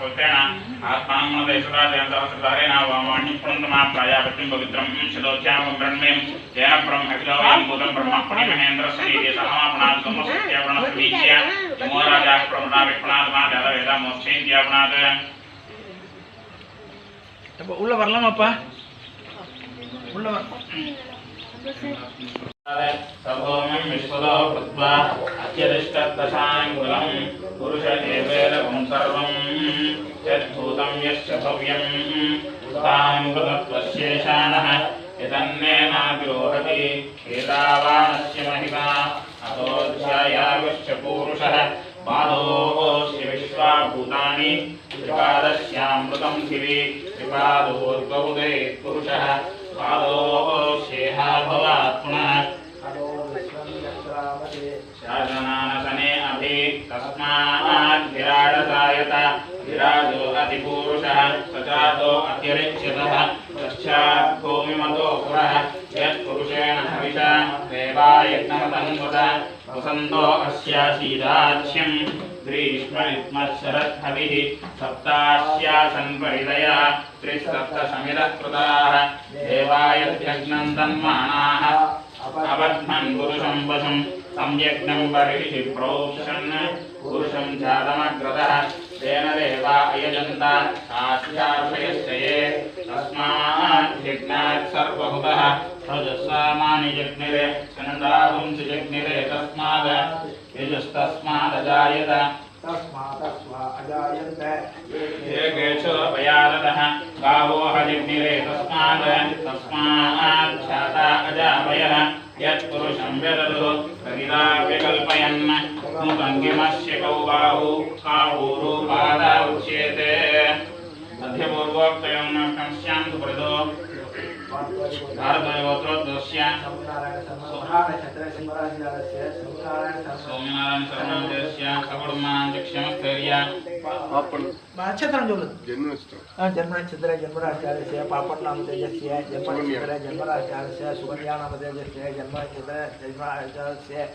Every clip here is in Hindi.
पुत्रेण आत्मानं मनदेशराजेन सहस्रधारेण वामाण्यप्रणतमा प्राजापतिं पवित्रं शतोच्यां ब्रह्में तेन ब्रह्मविलोयं भूतं ब्रह्मपणि महेन्द्रस्य समापणात् समस्तस्यापणस्वीक्ष्य नमो राजा प्रमदाविपणात् मा वेदा मोक्षेन्द्यापणात् அப்ப உள்ள வரலாமாப்பா உள்ள வர सभोमं विश्वतो कृत्वा अत्यदिष्टदशाङ्गुलं पुरुषदेवेदकं सर्वं यद्भूतं यश्च भव्यं तां कृतत्वशेषाणः यदन्नेनाविरोहति एतावानस्य महिमा। अतोऽध्यायागश्च पूरुषः। पादोऽस्य विश्वा भूतानि त्रिपादस्यामृतं दिवि। त्रिपादोर्गौदे पुरुषः। पादोऽस्येहा भवात् अभि तस्मात् विराजो अतिपूरुषः सचातो अतिरिच्यतः पश्चात् भूमिमतो पुरः, यत्पुरुषेण हविषा देवायज्ञमतन्वत वसन्तो अस्यासीदाच्यम् ग्रीष्मनित्मशरद्भविः सप्तास्यासन् परिदया त्रिसप्तसमितः कृताः देवायध्यग्नम् तन्मानाः अबध्नन् पुरुषं वशं सम्यग्नं बर्हिषि प्रोक्षन्। पुरुषं जातमग्रतः तेन देवा अयजन्त साध्यार्थयश्च ये तस्मात् यज्ञात् सर्वहुतः रजसामानि जग्निरे सनदाहुंसि जग्निरे तस्माद् यजस्तस्मादजायत अपयादतः गावोह जग्निरे तस्मात्। ख्याता अजावयः यत्पुरुषं व्यदधु कविदाव्यकल्पयन् मुखङ्गिमस्य कौ बाहु काहूरुपादा उच्येते मध्यपूर्वोक्तयों नष्टस्यां सुप्रदो भारतयोत्रोद्दस्य भारद्वाजगोत्र दस्य सोमनारायण शरणालयस्य सगुणमाञ्चक्षमस्थैर्य नक्षत्रं चोलतु जन्मनक्षत्र जन्मराचार्यस्य पापण्णाम तेजस्य जन्मनक्षत्र जन्मराचार्यस्य सुकन्यानाम तेजस्य जन्मनक्षत्र जन्मराचार्यस्य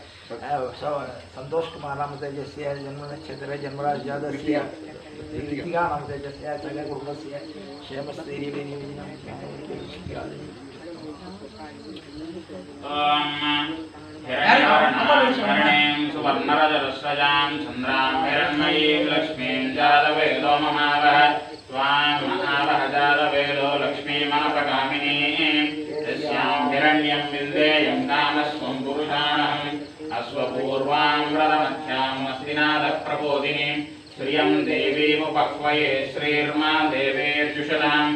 सन्तोषकुमारनाम नक्षत्र जन्मनक्षत्र जन्मराचार्यस्य ऋतिकानाम तेजस्य चगुर्वस्य क्षेमस्थिरीवेदीनां सुवर्णरजरस्रजां चन्द्रां हिरण्मयीं लक्ष्मीं जातवेदो ममावः त्वां महावः जातवेदो लक्ष्मीमनपगामिनीं यस्यां हिरण्यं विन्देयं नामस्वं पुरुषाणहम् अश्वपूर्वां व्रतमध्याम् अस्तिनाथः प्रबोधिनीं श्रियं देवीमुपह्वये श्रीर्मा देवेर्जुषदाम्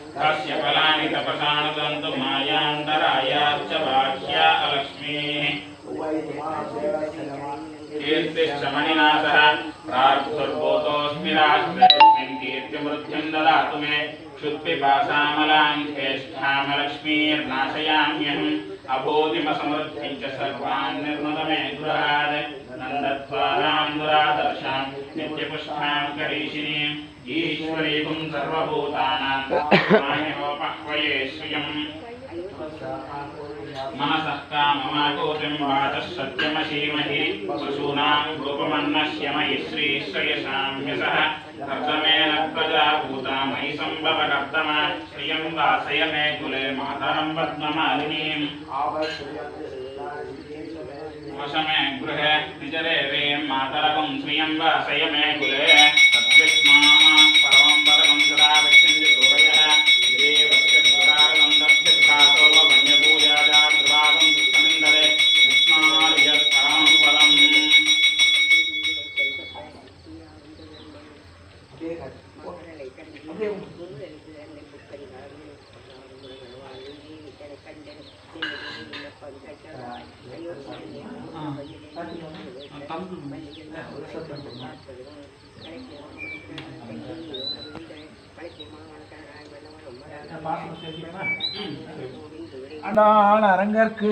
तस्य फलानि तपसानुदन्तु मायान्तरायाश्च बाह्या अलक्ष्मीः। कीर्तिश्च मणिनाथः प्रार्थुर्भूतोऽस्मि राष्ट्रेऽस्मिन् कीर्तिमृद्धिं ददातु मे। क्षुत्पिपासामलां ज्येष्ठामलक्ष्मीर्नाशयाम्यहम् च सर्वान् निर्मद मे गृहात् नन्दत्वारां दुरादर्शां नित्यपुष्पां करीशिनीम् ईश्वरीकुं सर्वभूतानां मान्योपह्वये श्रियम्। मनसः काममाकोतिं वाचः सत्यमशीमहि पशूनां रूपमन्नस्य मयि कर्तमेन प्रजाभूता मयि सम्भवकर्तमा श्रियं वासय मे कुले मातरं पद्ममालिनीम्। वशमे गृहे निजरेवीं मातरकं श्रियं वासय मे कुले। तद्विष्माः அரங்கற்கு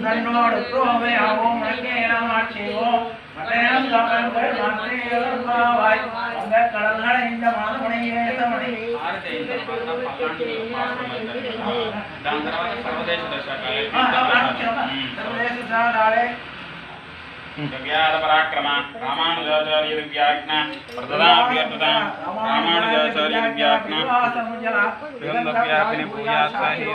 நன்னோடு தூவையாவோம் நன்னேனமாட்சிவோம் மலையம் தமிழ் நன்றியருமாவாய் அந்த கடல்நாள இந்த மாதமணி ஏழமணி சர்வதேச பராக்கிரமா ராமானுஜாச்சாரிய வியாக்னா பிரததா அபியர்த்ததா ராமானுஜாச்சாரிய வியாக்னா பூயா சாஹி